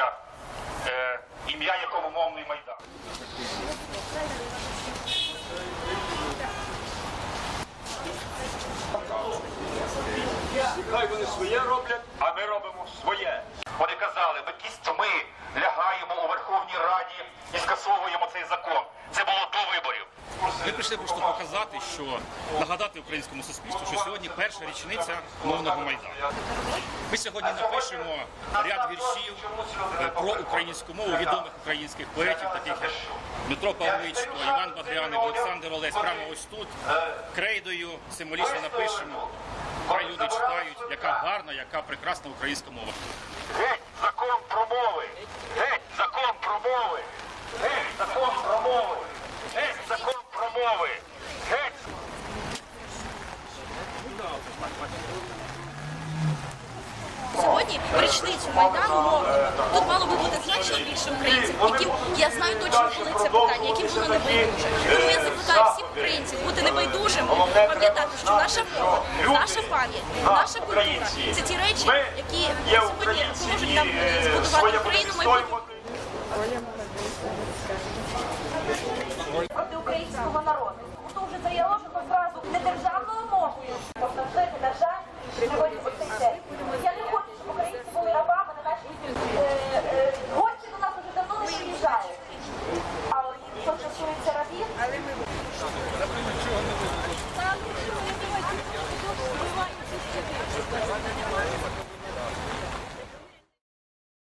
Януковича, е, ім'я якому мовний майдан. Хай вони своє роблять, а ми робимо своє. Вони казали, ми кістьми лягаємо у Верховній Раді і скасовуємо цей закон. Це було до виборів. Ми прийшли просто показати, що нагадати українському суспільству, що сьогодні перша річниця мовного майдану. Ми сьогодні напишемо ряд віршів е, про українську мову відомих українських поетів, таких як Дмитро Павличко, Іван Багряний, Олександр Олесь. Прямо ось тут крейдою символічно напишемо. Хай люди читають, яка гарна, яка прекрасна українська мова. Геть закон про мови! Геть закон про мови! Геть закон про мови! Геть закон про мови! Геть! Сьогодні в річницю Майдану мовного тут мало би бути значно більше українців, яким я знаю точно, коли це питання, яким воно не байдуже. Тому я закликаю всіх українців бути небайдужими, пам'ятати, що наша мова, наша пам'ять, наша культура це ті речі, які сьогодні поможуть нам е, збудувати Україну майбутнього